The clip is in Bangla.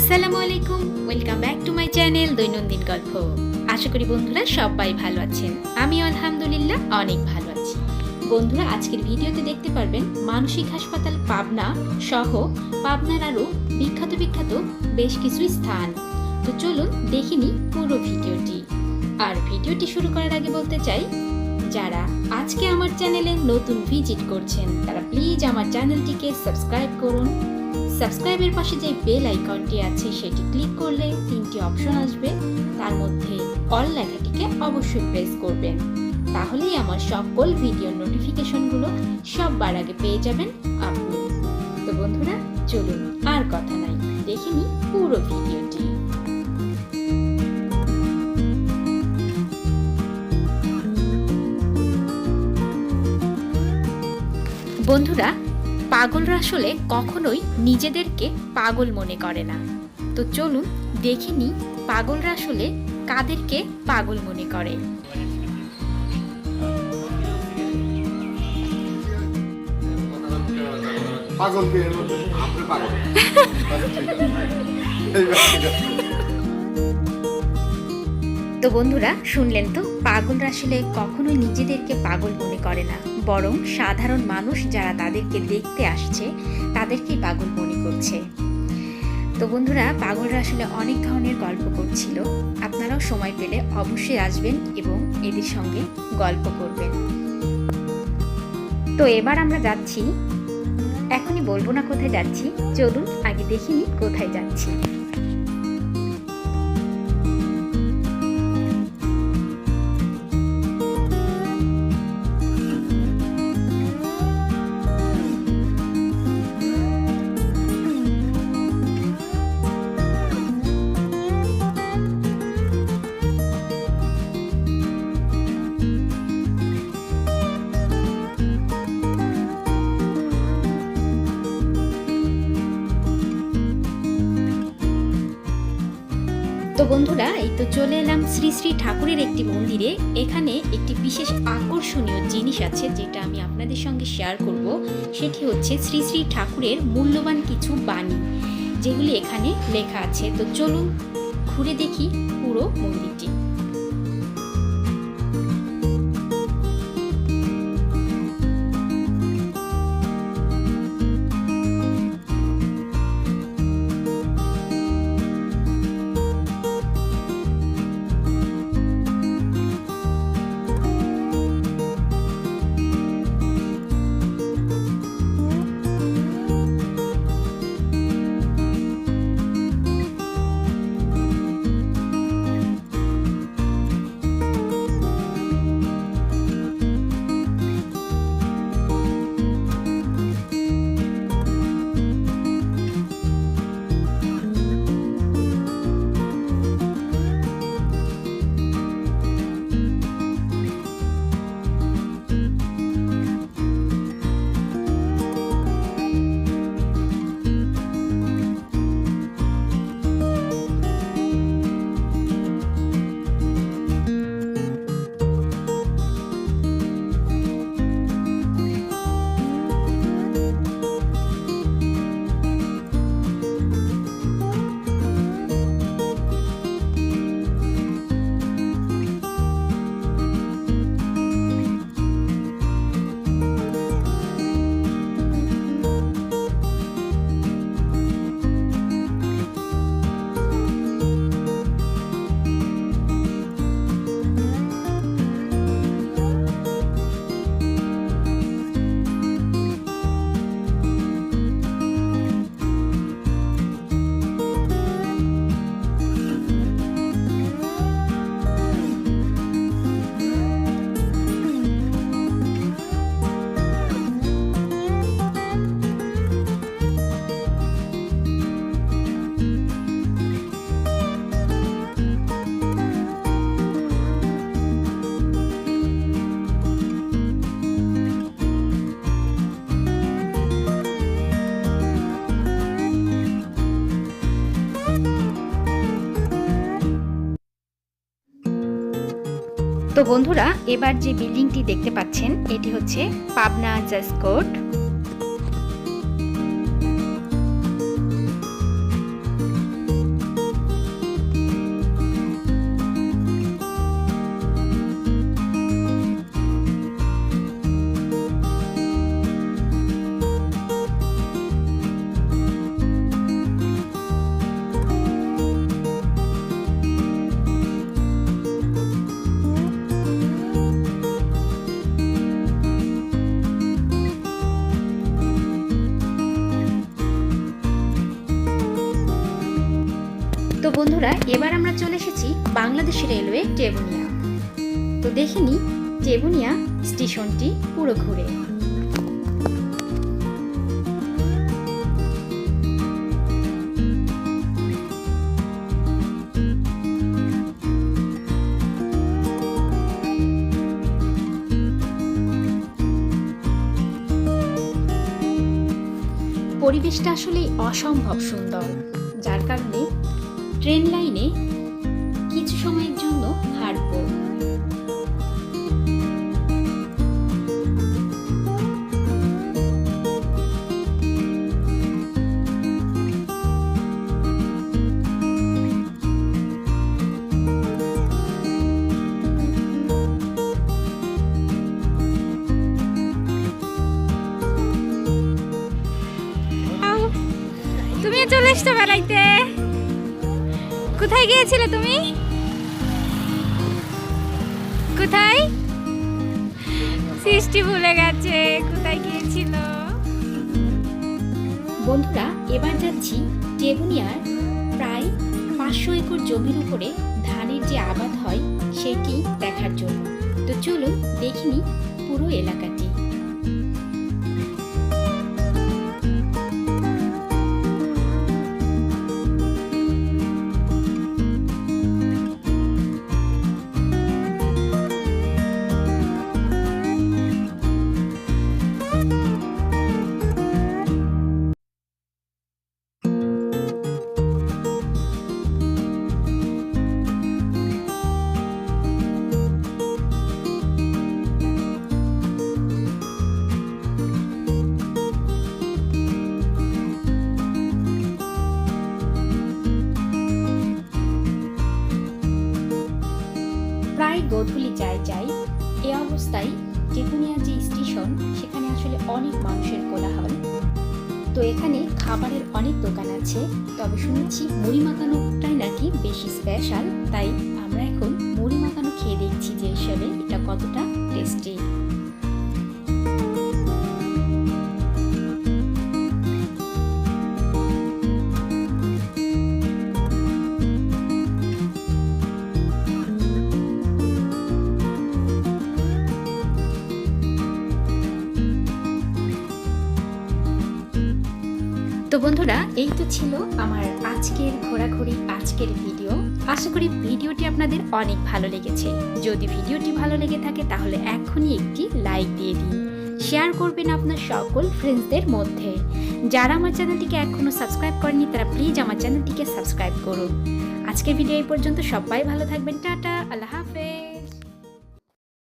আসসালামু আলাইকুম। Welcome back to my channel দৈনন্দিন গল্প। আশা করি বন্ধুরা সবাই ভালো আছেন। আমি আলহামদুলিল্লাহ অনেক ভালো আছি। বন্ধুরা, আজকের ভিডিওতে দেখতে পারবেন মানসিক হাসপাতাল পাবনা সহ পাবনার আরও বিখ্যাত বিখ্যাত বেশ কিছু স্থান। তো চলুন দেখিনি পুরো ভিডিওটি। আর ভিডিওটি শুরু করার আগে বলতে চাই যারা আজকে আমার চ্যানেলে নতুন ভিজিট করছেন, তারা প্লিজ আমার চ্যানেলটিকে সাবস্ক্রাইব করুন। সাবস্ক্রাইবের পাশে যে বেল আইকনটি আছে, সেটি ক্লিক করলে তিনটি অপশন আসবে। তার মধ্যে অল লেখাটিকে অবশ্যই প্রেস করবেন। তাহলেই আমার সকল ভিডিওর নোটিফিকেশনগুলো সববার আগে পেয়ে যাবেন আপনি। তো বন্ধুরা, চলুন আর কথা নাই দেখিনি পুরো ভিডিওটি বন্ধুরা পাগলরা আসলে কখনোই নিজেদেরকে পাগল মনে করে না। তো চলুন দেখে নিই পাগলরা আসলে কাদেরকে পাগল মনে করে। পাগল পাগল। তো বন্ধুরা শুনলেন তো? পাগলরা আসলে কখনোই নিজেদেরকে পাগল মনে করে না। বরং সাধারণ মানুষ যারা তাদেরকে দেখতে আসছে, তাদেরকেই পাগল মনে করছে। তো বন্ধুরা, পাগলরা আসলে অনেক ধরনের গল্প করছিল। আপনারাও সময় পেলে অবশ্যই আসবেন এবং এদের সঙ্গে গল্প করবেন। তো এবার আমরা যাচ্ছি। এখনই বলব না কোথায় যাচ্ছি, চলুন আগে দেখিনি কোথায় যাচ্ছি। বন্ধুরা, এই তো চলে এলাম শ্রী শ্রী ঠাকুরের একটি মন্দিরে। এখানে একটি বিশেষ আকর্ষণীয় জিনিস আছে যেটা আমি আপনাদের সঙ্গে শেয়ার করব। সেটি হচ্ছে শ্রী শ্রী ঠাকুরের মূল্যবান কিছু বাণী, যেগুলি এখানে লেখা আছে। তো চলুন ঘুরে দেখি পুরো মন্দিরটি। তো বন্ধুরা এবার যে বিল্ডিংটি দেখতে পাচ্ছেন এটি হচ্ছে পাবনা জাজ বন্ধুরা, এবার আমরা চলে এসেছি বাংলাদেশ রেলওয়ে টেবুনিয়া। তো দেখিনি টেবুনিয়া স্টেশনটি পুরো ঘুরে। পরিবেশটা আসলে অসম্ভব সুন্দর। যার কারণে ট্রেন লাইনে কিছু সময়ের জন্য হাঁটবো। তুমি চলে এসছো বেড়াইতে কোথায় গিয়েছিলে তুমি? কোথায়? সৃষ্টি ভুলে গেছে, কোথায় গিয়েছিল? বন্ধুরা, এবার যাচ্ছি টেবুনিয়ার প্রায় পাঁচশো একর জমির উপরে ধানের যে আবাদ হয়, সেটি দেখার জন্য। তো চলুন দেখিনি পুরো এলাকাটি। গধূলি যাই যাই এ অবস্থায় টেকুনিয়া যে স্টেশন, সেখানে আসলে অনেক মানুষের কোলাহল। তো এখানে খাবারের অনেক দোকান আছে, তবে শুনেছি মুড়ি মাখানোটাই নাকি বেশি স্পেশাল তাই আমরা এখন মুড়ি মাখানো খেয়ে দেখছি যে হিসাবে এটা কতটা টেস্টি তো বন্ধুরা, এই তো ছিল আমার আজকের ঘোরাঘুরি, আজকের ভিডিও। আশা করি ভিডিওটি আপনাদের অনেক ভালো লেগেছে। যদি ভিডিওটি ভালো লেগে থাকে, তাহলে এখনই একটি লাইক দিয়ে দিন। শেয়ার করবেন আপনার সকল ফ্রেন্ডসদের মধ্যে। যারা আমার চ্যানেলটিকে এখনও সাবস্ক্রাইব করেনি তারা প্লিজ আমার চ্যানেলটিকে সাবস্ক্রাইব করুন। আজকের ভিডিও এই পর্যন্ত। সবাই ভালো থাকবেন। টাটা, আল্লাহ হাফেজ।